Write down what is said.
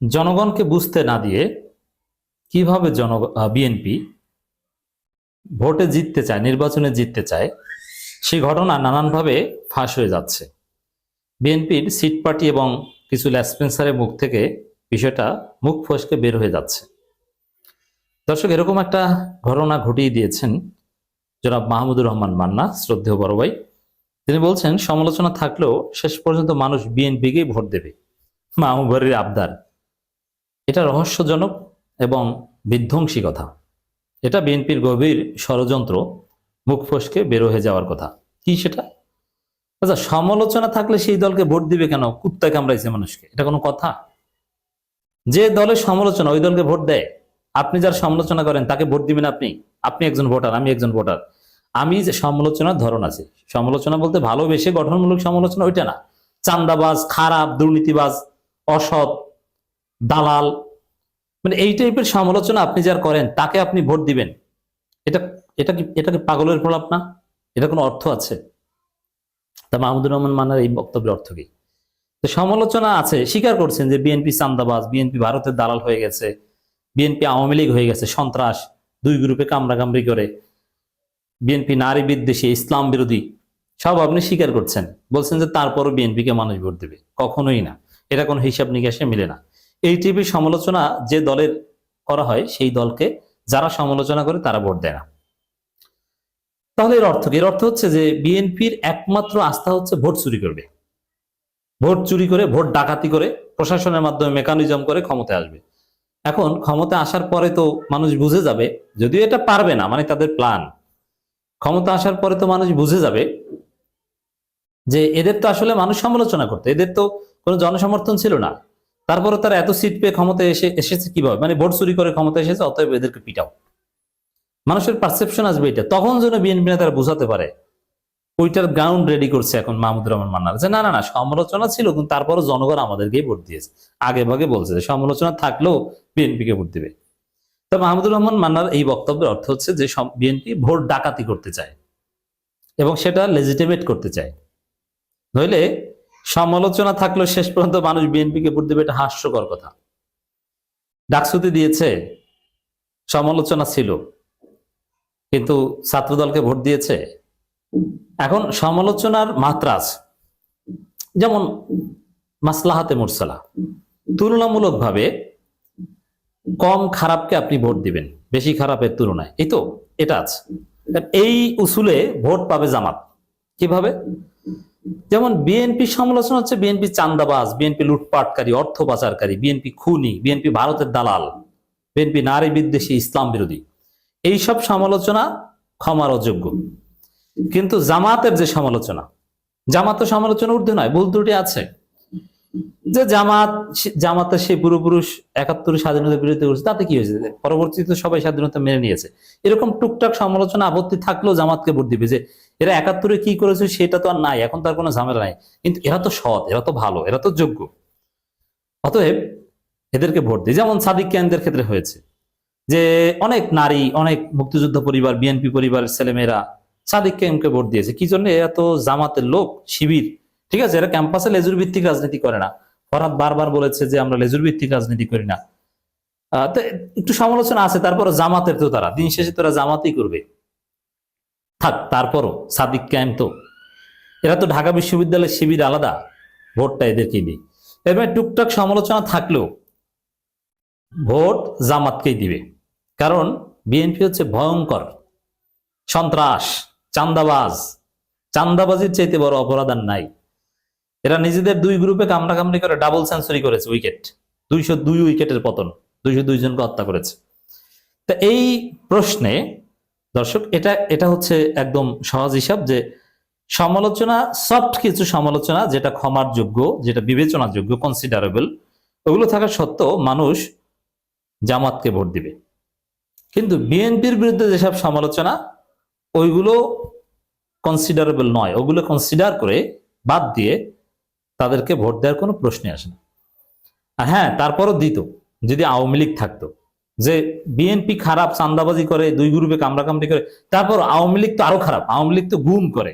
জনগণকে বুঝতে না দিয়ে কীভাবে জন বিএনপি ভোটে জিততে চায়, নির্বাচনে জিততে চায়, সেই ঘটনা নানানভাবে ফাঁস হয়ে যাচ্ছে। বিএনপির সিট পার্টি এবং কিছু ল্যাসপেন্সারের মুখ থেকে বিষয়টা মুখ ফসকে বের হয়ে যাচ্ছে। দর্শক, এরকম একটা ঘটনা ঘটিয়ে দিয়েছেন জনাব মাহমুদুর রহমান মান্না, শ্রদ্ধেয় বড় ভাই। তিনি বলছেন, সমালোচনা থাকলেও শেষ পর্যন্ত মানুষ বিএনপিকেই ভোট দেবে। মাহমুবারির আবদার। এটা রহস্যজনক এবং বিধ্বংসী কথা। এটা বিএনপির গভীর ষড়যন্ত্র, মুখ ফসকে বের হয়ে যাওয়ার কথা। কি সেটা? আচ্ছা সমালোচনা থাকলে সেই দলকে ভোট দিবে কেন? কুত্তায় কামড়াইছে মানুষকে। এটা কোনো কথা? যে দলের সমালোচনা, ওই দলকে ভোট দেয়। আপনি যার সমালোচনা করেন, তাকে ভোট দিবেন আপনি। আপনি একজন ভোটার, আমি একজন ভোটার। আমি যে সমালোচনার ধরন আছে, সমালোচনা বলতে ভালোবেসে গঠনমূলক সমালোচনা ওইটা না। চান্দাবাজ, খারাপ, দুর্নীতিবাজ, অসৎ দালাল মানে এই টাইপের সমালোচনা আপনি যার করেন, তাকে আপনি ভোট দিবেন। এটা এটা কি এটা কি পাগলের প্রলাপ না এটা কোনো অর্থ আছে? তা মাহমুদুর রহমান মান্নার এই বক্তব্যের অর্থ কি? তো সমালোচনা আছে, স্বীকার করছেন যে বিএনপি চান্দাবাজ, বিএনপি ভারতের দালাল হয়ে গেছে, বিএনপি আওয়ামী লীগ হয়ে গেছে, সন্ত্রাস, দুই গ্রুপে কামড়াকামড়ি করে, বিএনপি নারী বিদ্বেষী, ইসলাম বিরোধী, সব আপনি স্বীকার করছেন। বলছেন যে তারপরও বিএনপিকে মানুষ ভোট দেবে, কখনোই না। এটা কোনো হিসাব নিকাশে মিলে না। এই টিভির সমালোচনা যে দলের করা হয়, সেই দলকে যারা সমালোচনা করে তারা ভোট দেয় না। তাহলে এর অর্থ কি? এর অর্থ হচ্ছে যে বিএনপির একমাত্র আস্থা হচ্ছে ভোট চুরি করবে। ভোট চুরি করে, ভোট ডাকাতি করে, প্রশাসনের মাধ্যমে মেকানিজম করে ক্ষমতায় আসবে। এখন ক্ষমতা আসার পরে তো মানুষ বুঝে যাবে, যদিও এটা পারবে না মানে তাদের প্ল্যান। ক্ষমতা আসার পরে তো মানুষ বুঝে যাবে যে এদের তো আসলে মানুষ সমালোচনা করতে, এদের তো কোনো জনসমর্থন ছিল না। তারপরে তারা এত সিট পেয়ে ক্ষমতায় এসে এসেছে কীভাবে? মানে ভোট চুরি করে ক্ষমতা এসেছে, অতএব এদেরকে পিটাও মানুষের পারসেপশন আসবে এটা। তখন যেন বিএনপি নেতারা বুঝাতে পারে, ওইটার গ্রাউন্ড রেডি করছে এখন মাহমুদুর রহমান মান্নার যে না না না, সমালোচনা ছিল, কিন্তু তারপরও জনগণ আমাদেরকেই ভোট দিয়েছে। আগে ভাগে বলছে যে সমালোচনা থাকলেও বিএনপিকে ভোট দিবে। তো মাহমুদুর রহমান মান্নার এই বক্তব্যের অর্থ হচ্ছে যে বিএনপি ভোট ডাকাতি করতে চায় এবং সেটা লেজিটিমেট করতে চায়। নইলে সমালোচনা থাকলেও শেষ পর্যন্ত মানুষ বিএনপিকে ভোট দেবে, এটা হাস্যকর কথা। ডাকসুতি দিয়েছে, সমালোচনা ছিল, কিন্তু ছাত্রদলকে ভোট দিয়েছে। এখন সমালোচনার মাত্রা যেমন মাসলাহাতে মুরসালা, তুলনামূলকভাবে কম খারাপকে আপনি ভোট দিবেন, বেশি খারাপের তুলনায়। এই তো, এটা আছে। এই উসুলে ভোট পাবে জামাত। কীভাবে? যেমন বিএনপি সমালোচনা হচ্ছে বিএনপি চান্দাবাজ বিএনপি লুটপাটকারী, অর্থ পাচারকারী বিএনপি খুনি বিএনপি ভারতের দালাল বিএনপি নারী বিদ্বেষী, ইসলাম বিরোধী। এইসব সমালোচনা ক্ষমার অযোগ্য। কিন্তু জামাতের যে সমালোচনা, জামাত সমালোচনা ঊর্ধ্বে নয়, ভুল ত্রুটি আছে। যে জামাত জামাতের সেই পূর্বপুরুষ একাত্তর স্বাধীনতা বিরোধী করছে তাতে কি হয়েছে? পরবর্তীতে সবাই স্বাধীনতা মেনে নিয়েছে। এরকম টুকটাক সমালোচনা, আপত্তি থাকলেও জামাতকে ভোট দিবে যে এরা একাত্তরে কি করেছে সেটা তো আর নাই, এখন তার কোনো ঝামেলা নাই। কিন্তু এরা তো সৎ, এরা তো ভালো, এরা তো যোগ্য। অতএব এদেরকে ভোট দিই। যেমন সাদিক কেন্দ্রের ক্ষেত্রে হয়েছে যে অনেক নারী, অনেক মুক্তিযুদ্ধ পরিবার, বিএনপি পরিবারের ছেলেমেয়েরা সাদিক কেমকে ভোট দিয়েছে। কি জন্য? এরা তো জামাতের লোক, শিবির। ঠিক আছে, এরা ক্যাম্পাসে লেজুর ভিত্তিক রাজনীতি করে না। ফরাদ বারবার বলেছে যে আমরা লেজুর ভিত্তিক রাজনীতি করি না। একটু সমালোচনা আছে তারপর জামাতের তো তারা। দিন শেষে তোরা জামাতই করবে। থাক, তারপরও সাদিক ক্যাম্প তো। এরা তো ঢাকা বিশ্ববিদ্যালয়ের শিবির আলাদা। ভোটটা এদেরকে দিই এবার টুকটাক সমালোচনা থাকলেও ভোট জামাতকেই দিবে। কারণ বিএনপি হচ্ছে ভয়ঙ্কর। সন্ত্রাস, চান্দাবাজ। চান্দাবাজির চাইতে বড় অপরাধ আর নাই। এরা নিজেদের দুই গ্রুপে কামড়া কামড়ি করে ডাবল সেঞ্চুরি করেছে উইকেট দুইশো দুই উইকেটের পতন, দুইশো দুই জনকে হত্যা করেছে। তা এই প্রশ্নে, দর্শক, এটা এটা হচ্ছে একদম সহজ হিসাব যে সমালোচনা সফট কিছু সমালোচনা যেটা ক্ষমার যোগ্য, যেটা বিবেচনার যোগ্য কনসিডারেবল ওগুলো থাকা সত্ত্বেও মানুষ জামাতকে ভোট দিবে। কিন্তু বিএনপির বিরুদ্ধে যেসব সমালোচনা, ওইগুলো কনসিডারেবল নয়। ওগুলো কনসিডার করে বাদ দিয়ে তাদেরকে ভোট দেওয়ার কোনো প্রশ্নই আসে না। আর হ্যাঁ তারপরও দিত, যদি আওয়ামী লীগ থাকতো, যে বিএনপি খারাপ চান্দাবাজি করে, দুই গ্রুপে কামড়াকামড়ি করে, তারপর আওয়ামী লীগ তো আরও খারাপ, আওয়ামী লীগ তো গুম করে।